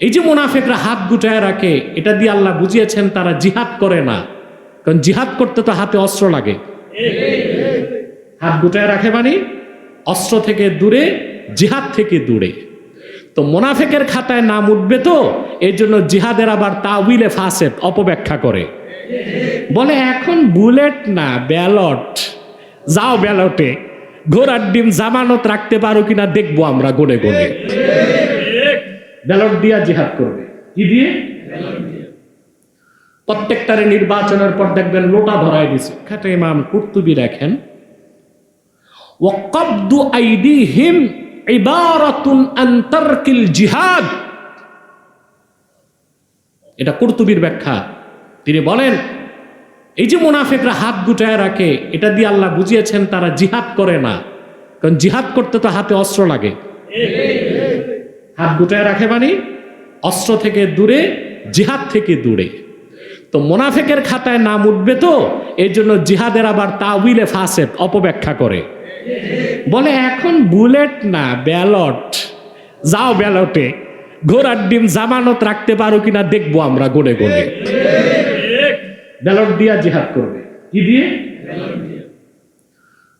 এই যে মোনাফেকরা হাত গুটায় রাখে, এটা দিয়ে আল্লাহ বুঝিয়েছেন তারা জিহাদ করে না। কারণ জিহাদ করতে তো হাতে অস্ত্র লাগে। হাত গুটায় রাখে মানে অস্ত্র থেকে দূরে, জিহাদ থেকে দূরে। তো মোনাফেকের খাতায় নাম উঠবে তো এই জন্য জিহাদের আবার তাউইলে ফাসেদ অপব্যাখ্যা করে। বলে, এখন বুলেট না, ব্যালট। যাও ব্যালটে। ঘোড়ার ডিম জামানত রাখতে পারো কিনা দেখব আমরা গনে গনে। ব্যালট দিয়া জিহাদ করবে। কি দিয়ে? প্রত্যেকটারে নির্বাচনের পর দেখবেন লোটা ধরায় দিছে। খাটে ইমাম কুর্তুবি রাখেন আইদিহিম ইবারাতুন আন তারকিল জিহাদ। এটা কুর্তুবির ব্যাখ্যা। তিনি বলেন, এই যে মুনাফিকরা হাত গুটায় রাখে, এটা দিয়ে আল্লাহ বুঝিয়েছেন তারা জিহাদ করে না। কারণ জিহাদ করতে তো হাতে অস্ত্র লাগে। হাত গুটায় রাখে মানে অস্ত্র থেকে দূরে, জিহাদ থেকে দূরে। তো মোনাফেকের খাতায় নাম উঠবে তো এই জন্য জিহাদের আবার তাউইলে ফাসেদ অপব্যাখ্যা করে। বলে, এখন বুলেট না, ব্যালট। যাও ব্যালটে, ঘোড়ার ডিম জামানত রাখতে পারো কিনা দেখব আমরা গনে গনে ব্যালট দিয়া জিহাদ করবে। কি দিয়ে?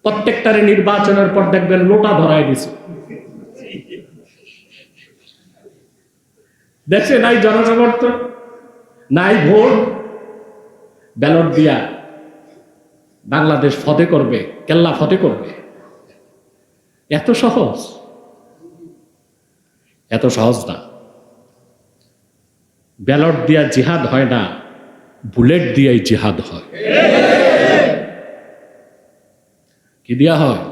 প্রত্যেকটারে নির্বাচনের পর দেখবেন লোটা ধরায় দিছে। দেখছে নাই জনসমর্থন নাই ভোট ব্যালট দিয়া বাংলাদেশ ফতে করবে কেল্লা ফতে করবে। এত সহজ? এত সহজ না। ব্যালট দিয়া জিহাদ হয় না বুলেট দিয়াই জিহাদ হয়। কি দিয়া হয়?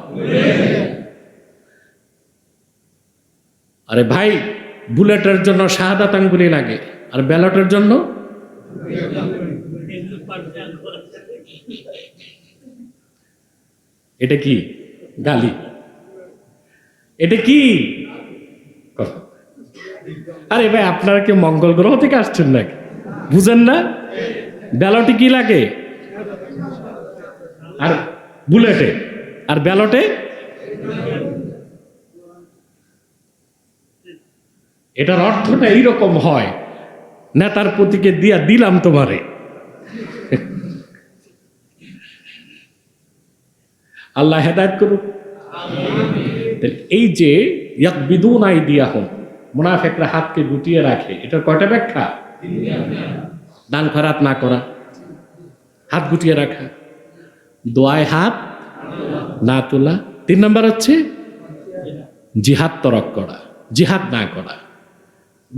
আরে ভাই বুলেটের জন্য শাহাদাত আঙ্গুলি লাগে, আর ব্যালটের জন্য? এটা কি? গালি। এটা কি? আরে ভাই, আপনারা কি মঙ্গল গ্রহ থেকে আসছেন নাকি? বুঝেন না? ব্যালটে কি লাগে? আর বুলেটে। আর ব্যালটে? এটার অর্থটা এইরকম হয়। নেতার প্রতীকে দিয়া দিলাম তোমারে। আল্লাহ হেদায়ত করুক। এই যে বিদুন আই দিয়া হন মুনাফেকরা হাতকে গুটিয়ে রাখে, এটার কয়টা ব্যাখ্যা? দান খরাত না করা, হাত গুটিয়ে রাখা, দোয়ায় হাত না তোলা। তিন নম্বর হচ্ছে জিহাদ তরক করা, জিহাদ না করা।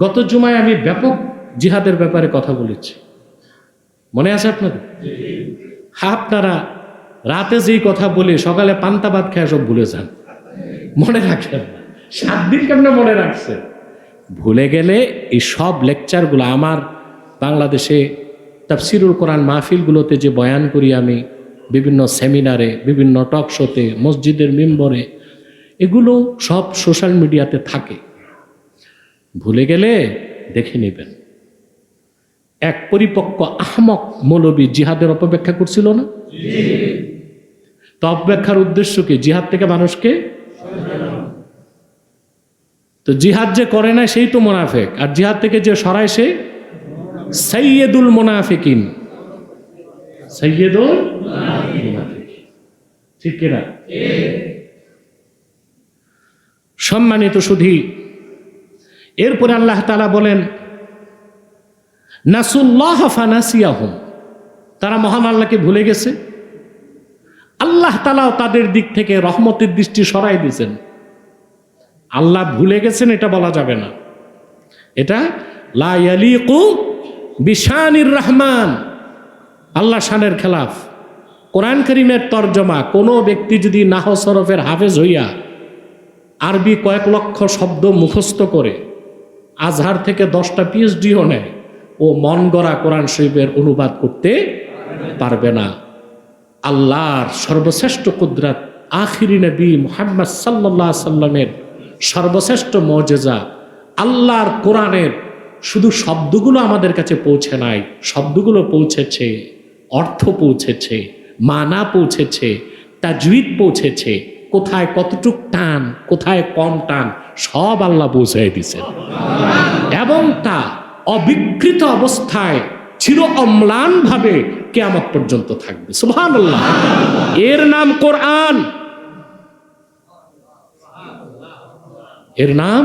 গত জুমায় আমি ব্যাপক জিহাদের ব্যাপারে কথা বলেছি। মনে আছে আপনাদের? আপনারা রাতে যেই কথা বলে সকালে পান্তা ভাত খেয়ে সব ভুলে যান। মনে রাখেন সাত দিন কেমনে মনে রাখছে ভুলে গেলে এই সব লেকচারগুলো আমার বাংলাদেশে তাফসিরুল কোরআন মাহফিলগুলোতে যে বয়ান করি আমি, বিভিন্ন সেমিনারে, বিভিন্ন টক শোতে, মসজিদের মেম্বরে, এগুলো সব সোশ্যাল মিডিয়াতে থাকে। ভুলে গেলে দেখে নেবেন। এক পরিপক্ক আহমক মৌলবী জিহাদের অপব্যাখ্যা করছিল না? তো অপব্যাখ্যার উদ্দেশ্য কি? জিহাদ থেকে মানুষকে তো জিহাদ যে করে না, সেই তো মোনাফেক। আর জিহাদ থেকে যে সরায় সে সৈয়দুল মোনাফিকিন। সৈয়দুল। ঠিক কিনা? সম্মানিত সুধী এরপরে আল্লাহ তালা বলেন, নাসুল্লাহ ফানাসিয়াহুম। তারা মহান আল্লাহকে ভুলে গেছে। আল্লাহ তালাও তাদের দিক থেকে রহমতের দৃষ্টি সরাই দিয়েছেন। আল্লাহ ভুলে গেছেন, এটা বলা যাবে না। এটা, লা ইয়ালিকু বিশানির রহমান। আল্লাহ শানের খেলাফ। কোরআন করিমের তর্জমা, কোনো ব্যক্তি যদি নাহ সরফের হাফেজ হইয়া আরবি কয়েক লক্ষ শব্দ মুখস্থ করে আজহার থেকে দশটা পিএইচডিও নেয়। ও মন গড়া কোরআন শরীফের অনুবাদ করতে পারবে না। আল্লাহর সর্বশ্রেষ্ঠ কুদরাত আখিরি নবী মুহাম্মদ সাল্লাহ সাল্লামের সর্বশ্রেষ্ঠ মজেজা আল্লাহর কোরআনের শুধু শব্দগুলো আমাদের কাছে পৌঁছে নাই, শব্দগুলো পৌঁছেছে, অর্থ পৌঁছেছে, মানা পৌঁছেছে তাজুইদ পৌঁছেছে কোথায় কতটুক টান, কোথায় কম টান, সব আল্লাহ বুঝাই দিছেন এবং তা অবিকৃত অবস্থায় চির অম্লান ভাবে কেয়ামত পর্যন্ত থাকবে। সুবহান আল্লাহ এর নাম কোরআন। এর নাম?